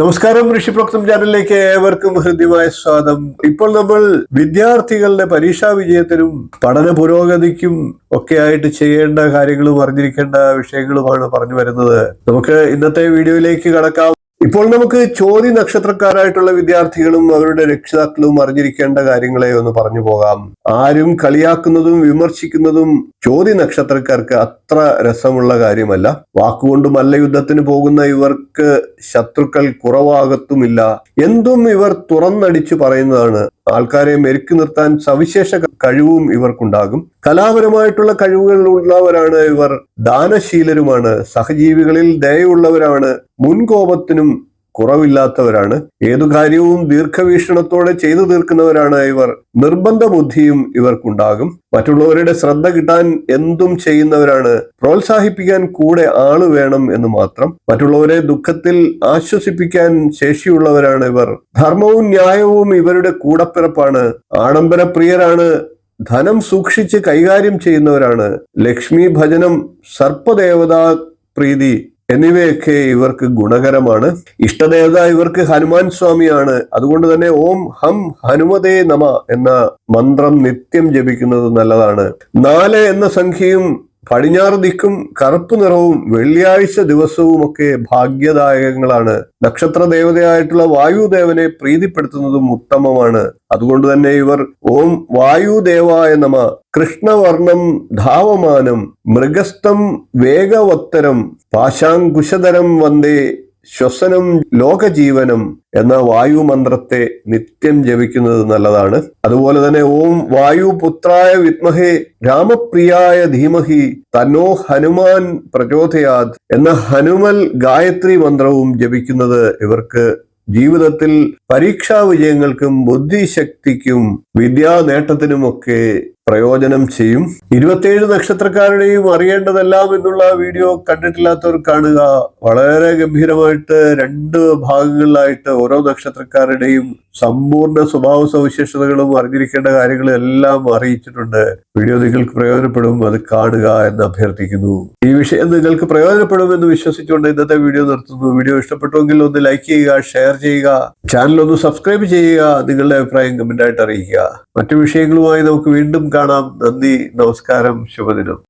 നമസ്കാരം ഋഷിപ്രോക്തം ചാനലിലേക്ക് ഏവർക്കും ഹൃദ്യമായ സ്വാഗതം. ഇപ്പോൾ നമ്മൾ വിദ്യാർത്ഥികളുടെ പരീക്ഷാ വിജയത്തിനും പഠന പുരോഗതിക്കും ഒക്കെ ആയിട്ട് ചെയ്യേണ്ട കാര്യങ്ങളും അറിഞ്ഞിരിക്കേണ്ട വിഷയങ്ങളുമാണ് പറഞ്ഞു വരുന്നത്. നമുക്ക് ഇന്നത്തെ വീഡിയോയിലേക്ക് കടക്കാം. ഇപ്പോൾ നമുക്ക് ചോതി നക്ഷത്രക്കാരായിട്ടുള്ള വിദ്യാർത്ഥികളും അവരുടെ രക്ഷിതാക്കളും അറിഞ്ഞിരിക്കേണ്ട കാര്യങ്ങളെ ഒന്ന് പറഞ്ഞു പോകാം. ആരും കളിയാക്കുന്നതും വിമർശിക്കുന്നതും ചോതി നക്ഷത്രക്കാർക്ക് അത്ര രസമുള്ള കാര്യമല്ല. വാക്കുകൊണ്ട് മല്ലയുദ്ധത്തിന് പോകുന്ന ഇവർക്ക് ശത്രുക്കൾ കുറവാകത്തുമില്ല. എന്തും ഇവർ തുറന്നടിച്ചു പറയുന്നതാണ് ആൾക്കാരെ മെരുക്കി നിർത്താൻ സവിശേഷ കഴിവും ഇവർക്കുണ്ടാകും. കലാപരമായിട്ടുള്ള കഴിവുകൾ ഉള്ളവരാണ് ഇവർ ദാനശീലരുമാണ്. സഹജീവികളിൽ ദയുള്ളവരാണ് മുൻകോപത്തിനും കുറവില്ലാത്തവരാണ്. ഏതു കാര്യവും ദീർഘവീക്ഷണത്തോടെ ചെയ്തു തീർക്കുന്നവരാണ് ഇവർ. നിർബന്ധ ബുദ്ധിയും ഇവർക്കുണ്ടാകും. മറ്റുള്ളവരുടെ ശ്രദ്ധ കിട്ടാൻ എന്തും ചെയ്യുന്നവരാണ്. പ്രോത്സാഹിപ്പിക്കാൻ കൂടെ ആൾ വേണം എന്ന് മാത്രം. മറ്റുള്ളവരെ ദുഃഖത്തിൽ ആശ്വസിപ്പിക്കാൻ ശേഷിയുള്ളവരാണ് ഇവർ. ധർമ്മവും ന്യായവും ഇവരുടെ കൂടപ്പിറപ്പാണ്. ആഡംബര പ്രിയരാണ്. ധനം സൂക്ഷിച്ച് കൈകാര്യം ചെയ്യുന്നവരാണ്. ലക്ഷ്മി ഭജനം സർപ്പദേവതാ പ്രീതി. എന്നിവയൊക്കെ ഇവർക്ക് ഗുണകരമാണ്. ഇഷ്ടദേവത ഇവർക്ക് ഹനുമാൻ സ്വാമിയാണ്. അതുകൊണ്ട് തന്നെ ഓം ഹം ഹനുമതേ നമ എന്ന മന്ത്രം നിത്യം ജപിക്കുന്നത് നല്ലതാണ്. നാല് എന്ന സംഖ്യയും പടിഞ്ഞാറ് ദിക്കും കറുപ്പ് നിറവും വെള്ളിയാഴ്ച ദിവസവും ഒക്കെ ഭാഗ്യദായകങ്ങളാണ്. നക്ഷത്ര ദേവതയായിട്ടുള്ള വായുദേവനെ പ്രീതിപ്പെടുത്തുന്നതും ഉത്തമമാണ്. അതുകൊണ്ട് തന്നെ ഇവർ ഓം വായുദേവായ നമ കൃഷ്ണവർണം ധാവമാനം മൃഗസ്ഥം വേഗവത്തരം പാശാങ്കുശതരം വന്ദേ ശ്വസനം ലോകജീവനം എന്ന വായു മന്ത്രത്തെ നിത്യം ജപിക്കുന്നത് നല്ലതാണ്. അതുപോലെ തന്നെ ഓം വായുപുത്രായ വിത്മഹേ രാമപ്രിയായ ധീമഹി തന്നോ ഹനുമാൻ പ്രചോദയാത് എന്ന ഹനുമൽ ഗായത്രി മന്ത്രവും ജപിക്കുന്നത് ഇവർക്ക് ജീവിതത്തിൽ പരീക്ഷാ വിജയങ്ങൾക്കും ബുദ്ധിശക്തിക്കും വിദ്യാ നേട്ടത്തിനുമൊക്കെ പ്രയോജനം ചെയ്യും. ഇരുപത്തിയേഴ് നക്ഷത്രക്കാരുടെയും അറിയേണ്ടതെല്ലാം എന്നുള്ള വീഡിയോ കണ്ടിട്ടില്ലാത്തവർ കാണുക. വളരെ ഗംഭീരമായിട്ട് രണ്ട് ഭാഗങ്ങളിലായിട്ട് ഓരോ നക്ഷത്രക്കാരുടെയും സമ്പൂർണ സ്വഭാവ സവിശേഷതകളും അറിഞ്ഞിരിക്കേണ്ട കാര്യങ്ങളും എല്ലാം അറിയിച്ചിട്ടുണ്ട്. വീഡിയോ നിങ്ങൾക്ക് പ്രയോജനപ്പെടും അത് കാണുക എന്ന് അഭ്യർത്ഥിക്കുന്നു. ഈ വിഷയം നിങ്ങൾക്ക് പ്രയോജനപ്പെടുമെന്ന് വിശ്വസിച്ചുകൊണ്ട് ഇന്നത്തെ വീഡിയോ നിർത്തുന്നു. വീഡിയോ ഇഷ്ടപ്പെട്ടുവെങ്കിൽ ഒന്ന് ലൈക്ക് ചെയ്യുക ഷെയർ ചെയ്യുക. ചാനൽ ഒന്ന് സബ്സ്ക്രൈബ് ചെയ്യുക നിങ്ങളുടെ അഭിപ്രായം കമന്റായിട്ട് അറിയിക്കുക. മറ്റു വിഷയങ്ങളുമായി നമുക്ക് വീണ്ടും കാണാം. നന്ദി നമസ്കാരം ശുഭദിനം.